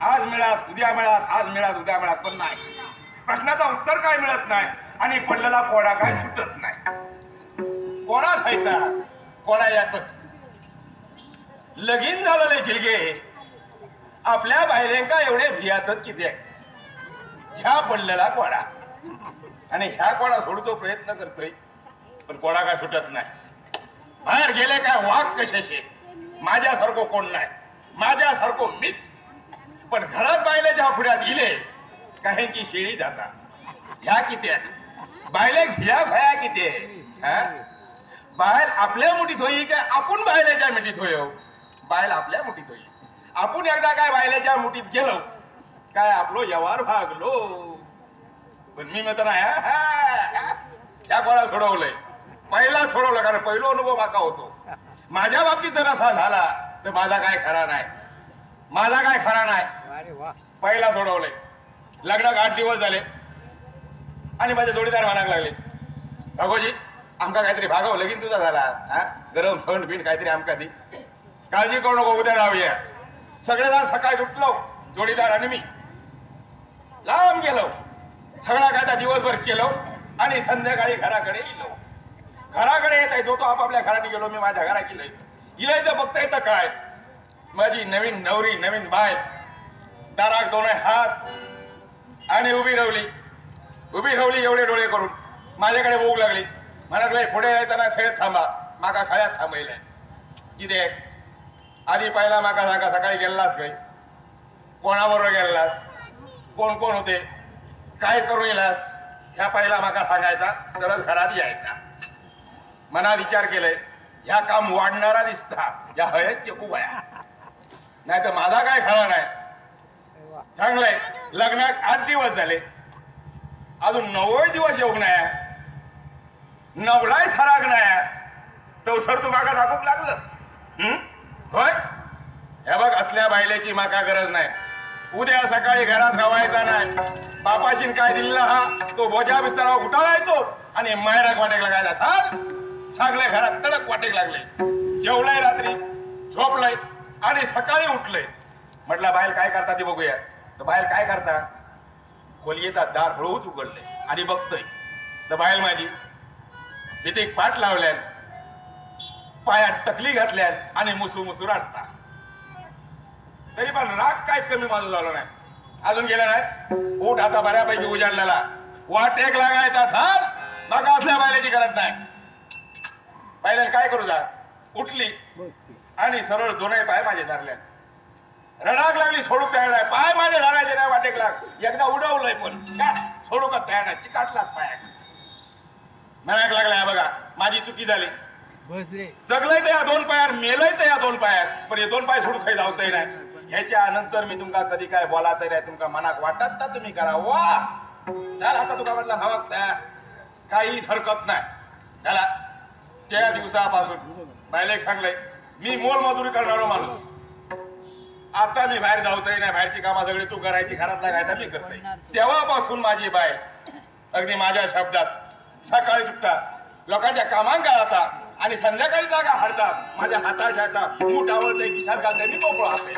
आज मिळात उद्या मिळात आज मिळात उद्या मिळात पण नाही. प्रश्नाचं उत्तर काय मिळत नाही आणि पडलेला कोडा काय सुटत नाही. कोडा खायचा कोडा यातच. लगीन झालेले झिलगे. आपल्या बायलेंका एवढे भियातच किती आहे ह्या पडलेला कोडा. आणि ह्या कोडा सोडतो प्रयत्न करतोय पण कोडा काय सुटत नाही. बाहेर गेले काय वाघ कशाचे? माझ्यासारखं कोण नाही. माझ्यासारखं मीच. पण घरात बायलेच्या पुढ्यात इले काहींची शेळी जाता. ह्या किती आहेत बायले घ्या भया किती आहे? बाहेर आपल्या मुठीत होई काय आपण बायलाच्या मिठीत होय? बायल आपल्या मुठीत होई. आपण एकदा काय बायलाच्या मुठीत गेलो काय आपलो व्यवहार भागलो? पण मी म्हणतो ना ह्या- ह्या- कोणा सोडवलंय? पहिला सोडवलं कारण पहिलो अनुभव माका होतो. माझ्या बाबतीत जर असा झाला तर माझा काय खरा नाही? माझा काय खरा नाही? पहिला सोडवलंय. लग्नाक आठ दिवस झाले. आणि माझे जोडीदार म्हणायला लागले भागोजी आमका काहीतरी भागव लगीन तुझा झाला. हा? गरम थंड बिंड काहीतरी आमका दी. काळजी करू नको उद्या जाऊया. सगळेजण सकाळी उठलो जोडीदार आणि मी. लांब गेलो. सगळा काय दिवसभर केलो आणि संध्याकाळी घराकडे येलो घराकडे येत आहे जो तो आपापल्या घरात गेलो मी माझ्या घरात गेलोय इलायचं तर बघता येतं काय? माझी नवीन नवरी नवीन बाय दाराक दोन हात आणि उभी रवली. उभी रवली एवढे डोळे करून. माझ्याकडे भूक लागली. म्हणाले पुढे येताना खेळत थांबा. माका खळ्यात थांबयलाय किती आधी पहिला माका सांगा सकाळी गेलास काही कोणाबरोबर गेलास? कोण कोण होते? काय करून येलास? ह्या पहिला माका सांगायचा तरच घरात यायचा. मना विचार केलाय ह्या काम वाढणारा दिसता. या हयत चकू वया नाही तर माझा काय खरा नाही? चांगलंय. लग्नात आठ दिवस झाले. अजून नव्वद दिवस येऊ नाही नवलाय सराग नाही तो सर तू मागा दाखवून लागलं. हं? होय? हे बघ असल्या बायलेची माका गरज नाही उद्या सकाळी घरात रवायचा नाही बापाशीन काय दिलेला हा? तो बोजा बिस्तरावर उठावायचो आणि मायराक वाटेक लागायला चाल. चांगले घरात तडक वाटेक लागले जेवलंय रात्री झोपलंय आणि सकाळी उठलंय. म्हटलं बाहेर काय करता ते बघूया. तर बाहेर काय करता? खोलीचा दार हळूच उघडले आणि बघतोय. तर बाहेर माझी तिथे एक पाठ लावल्यान पायात टकली घातल्यान आणि मुसू मुसू राडता. तरी पण राग काय कमी माझं झालं नाही. अजून गेला नाही? पोट आता बऱ्यापैकी उजाडलेला. वाट एक लागायचा झाल नका असल्या बायल्याची गरज नाही. बायल्याने काय करू जा? उठली आणि सरळ दोनही पाय माझे धरले रडाक लागली सोडू तयार नाही. पाय माझे धरायचे नाही वाटेक लाग. एकदा उडवलंय पण. सोडू का तयार नाही. चिकाटलाच पाय म्हणायला लागलाय बघा माझी चुकी झाली. जगलंय तर या दोन पायावर मेलंय तर या दोन पायात पण हे दोन पाय सोडून काही लावताय नाही. ह्याच्या नंतर मी तुमका कधी काय बोलायचं नाही तुमका मनाक वाटत ना तुम्ही करा? वा! त्याला आता तुका म्हटलं हवा काहीच हरकत नाही. त्याला त्या दिवसापासून. एक सांगलंय मी मोलमजुरी करणारो माणूस. आता मी बाहेर जाऊतही नाही बाहेरची कामं सगळी तू करायची घरात लागायचा मी करतोय. तेव्हापासून माझी बाय अगदी माझ्या शब्दात सकाळी उठता लोकांच्या कामांक आता आणि संध्याकाळी जागा हाडतात माझ्या हातात हातात मूठ आवडते खिशात घालते मी मोकळो असे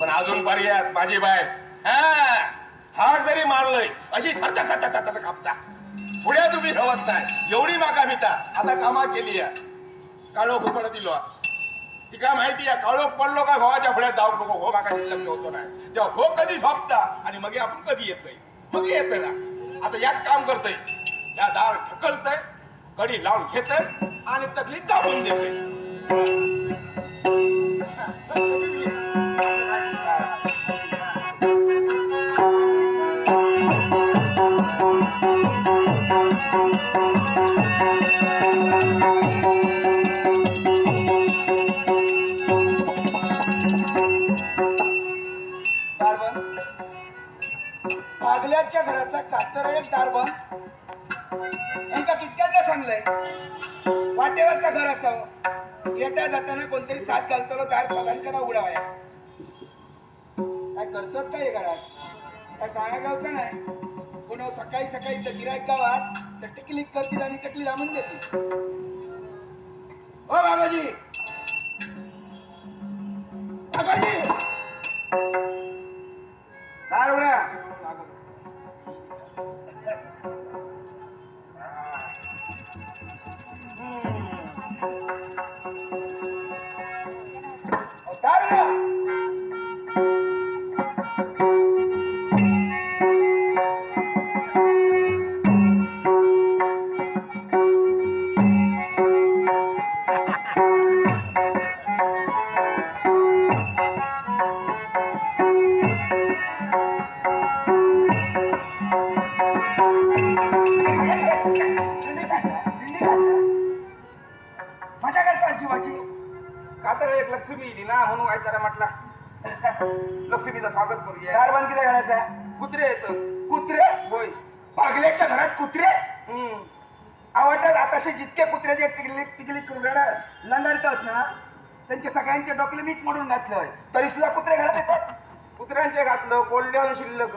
पण अजून पर्याय माझी बाय हा हात जरी मारलंय अशी थरता थरता थरता कापता. पुढे तुम्ही ठेवत नाही एवढी माका मिता आता कामा केली काळो फुकट दिलो ती काय माहिती आहे? काळोख पडलो का भावाच्या फळ्यात जाऊ नको हो माका शिल्लक होतो नाही तेव्हा हो कधी झोपता आणि मग आपण कधी येतोय? मग येतोय ना. आता यात काम करतोय. या दार ढकलतय कडी लावून घेतय आणि तकली दाबून देते येता जाताना कोणतरी साथ घालतलो दार साधारण कदा उडावाय. काय करतात काय घरात? काय सांगा गावचं नाही? कोण सकाळी सकाळी जर गिरायक गावात तर टिकली करतील आणि टिकली लांबून देतील. ओ बाबाजी! बाबाजी! होती लक्ष्मीचं स्वागत करूया. किती घराचा कुत्रे येत कुत्रे? होय. भागल्याच्या घरात कुत्रे? हम्म. आवडतात आताशे जितके कुत्रे जे टिकली टिकली लंडाडतात ना त्यांचे सगळ्यांचे डोकले मीच म्हणून घातलंय. तरी सुद्धा कुत्रे घरात येतात? कुत्र्यांचे घातलं कोल्ड्यावर शिल्लक.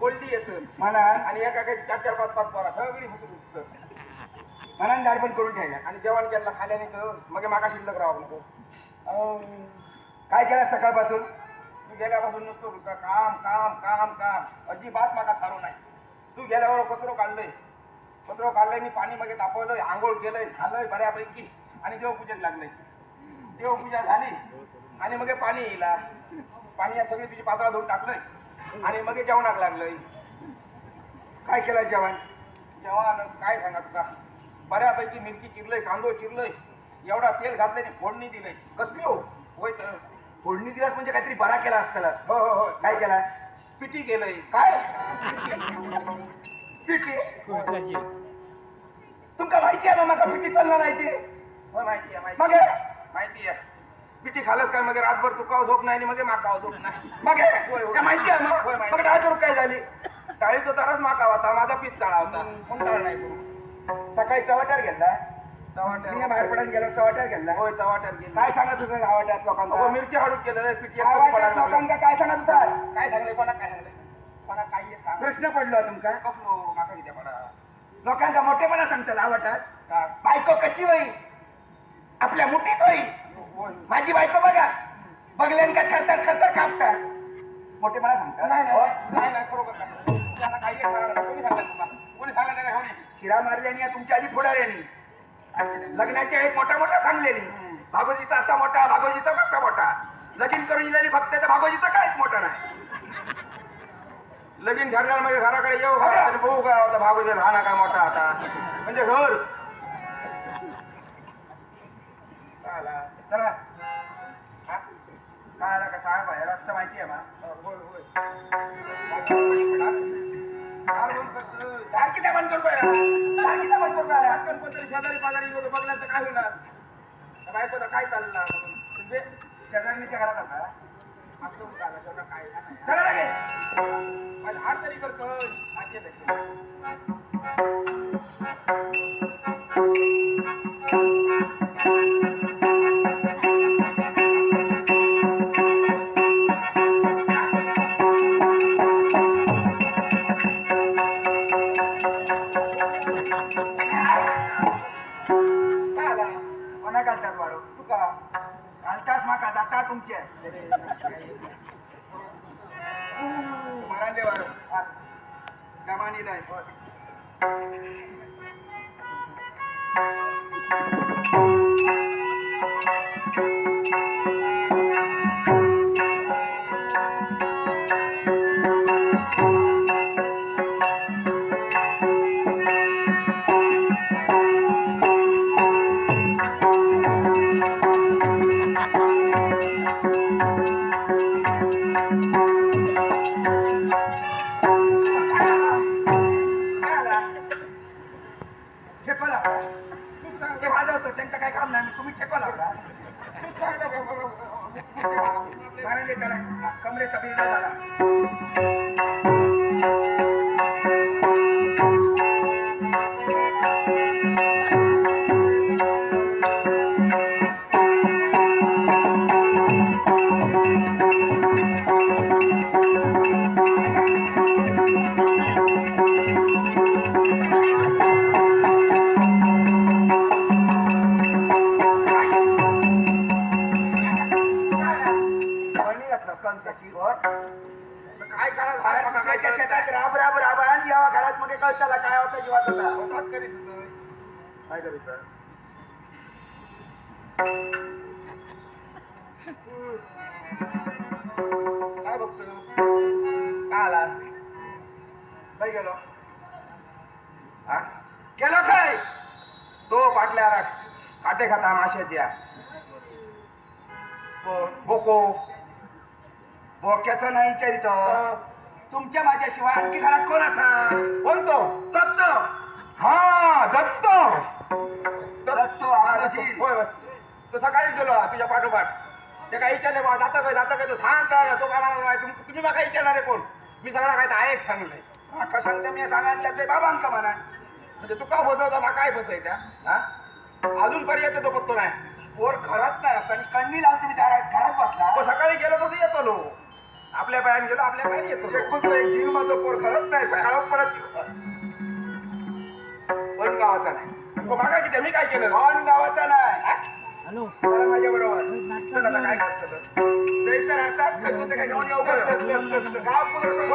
कोल्डी येत. म्हणा. आणि एका काही चार चार पाच पाच पोरा सगळी हुतून म्हणा दार बंद करून ठेवला आणि जेवण केलं खाल्याने मग माका शिल्लक राहू नको. अं, काय केलं सकाळपासून? तू गेल्यापासून नुसतं काम काम काम काम. अजिबात माका खारू नाही. तू गेल्यावर कचरो काढलंय. कचरो काढलंय मी पाणी मध्ये तापवलंय आंघोळ केलंय झालंय बऱ्यापैकी. आणि देवपूजेत लागलंय. देवपूजा झाली. आणि मग पाणी येईला पाणी या सगळी तुझी पातळा धुवून टाकलंय. आणि मग जेवणाक लागलंय. काय केलं जेवण? जेवण काय सांगा तुका? बऱ्यापैकी मिरची चिरलंय कांदो चिरलंय. एवढा तेल घातलंय फोडणी दिलंय. कसली हो? होय तर. फोडणी दिलास म्हणजे काहीतरी बरा केला असताना हो हो हो. काय केला? पिटी केलंय. काय? कोर्टाची तुमका माहिती आहे ना पिठी चालणार नाही ते? हो माहिती आहे मग? माहिती माहिती आहे. पिठी खालच काय? मग रातभर तुकाव झोप नाही आणि मग माकाव झोप नाही. मग? होय, होय. काय माहिती आहे होय, मग माहिती. मग काय झाली? टाळीचा तारच माका होता माझा पीठ चाळा होता. कोणता नाही करू सकाळी चवाट्यावर घेतला. मी बाहेर पडायला गेलो चवाट्यावर घेतला होय चवाट्यार गेली. काय सांगत होतं आवाट्यात अहो, लोकांना मिरची हाडून केलं लागली. लोकांना काय सांगत होता काय सांगले कोणा काय सांगले? कोणा सांग. प्रश्न पडलो तुमका कसलो माका किती पडा. लोकांका मोठेपणा सांगतात आवाटात का बायको कशी होई? आपल्या मुठीत होई. माझी बायको बघा. बघल्यान का थरथर थरथर कापतात मोठेपणा सांगतात. नाही हो. नाही नाही. त्यांना काही. कोणी तुम्हाला कोणी सांगलं नाही शिरा मारल्यानी तुमच्या आधी पुढाऱ्यानी लग्नाच्या वेळी मोठा मोठा सांगलेली. भागोजीचा असा मोठा भागोजीचा कसा मोठा. लगीन करून दिलेली फक्त तर भागोजीचा काहीच मोठा नाही. लगीन ठरणार म्हणजे घराकडे येऊ घरा भाऊ काय होता. भागोजी लहान काय मोठा आता? म्हणजे घर. चला काय आला का? साहेब आहे रस्ता माहिती आहे मा हो, होय होय. किती बंद करू दार किती बंद करू आजकाल कोणतरी शेजारी पाजारी गेलो बघला तर काय होणार? त्या काय चालणार? म्हणजे शेजारणीच्या घरात आता आपलं मुलं शेवटा काय नाही. चला तरी करतो घालतात वारू तू का? घालतास माका जाता तुमचे. मराले वारू हा. जमानीला लागला ते माझं होतं त्यांचं काय काम नाही तुम्ही ठेको लावला. ना कमरेचा बिल झाला घरात मग कळताला काय होतं जीवाचा होतात करीत. काय करीत काय बघतो? काय आला? काय गेलो. हा? गेलो काय? तो पाटल्या काटे खाता माशाच्या. बोको. बोक्याचं नाही विचारित. तुमच्या माझ्याशिवाय आणखी घरात कोण असा कोणतो? दत्त. हा दत्त. दत्त आबाजी. होय. तो सकाळीच गेलो तुझ्या पाठोपाठ. ते काय विचारले बा जातं काय जातं काय तो सांग काय तो काय तुम्ही मला विचारणार आहे कोण? मी सगळा काय आहे सांगलंय. माका सांगता? मी सांगायला ते बाबांका म्हणा म्हणजे तू का बसवता मला काय बसायच्या हा? अजूनपर्यंत तो बघतो नाही. पोर घरात नाही असं आणि कण्णी लावून तुम्ही घरात बसला. सकाळी गेलो तसं येतो लो आपल्या बायान गेलो आपल्या बायाने येतो. लो. एकूण तो एक जीव माझा पोर घरात नाही सकाळ परत पण गावाचा नाही. मागा किती मी काय केलं? पण गावाचा नाही. माझ्या बरोबर काय करतो? जैसर असतात काय घेऊन येऊ बरं. गाव पुढं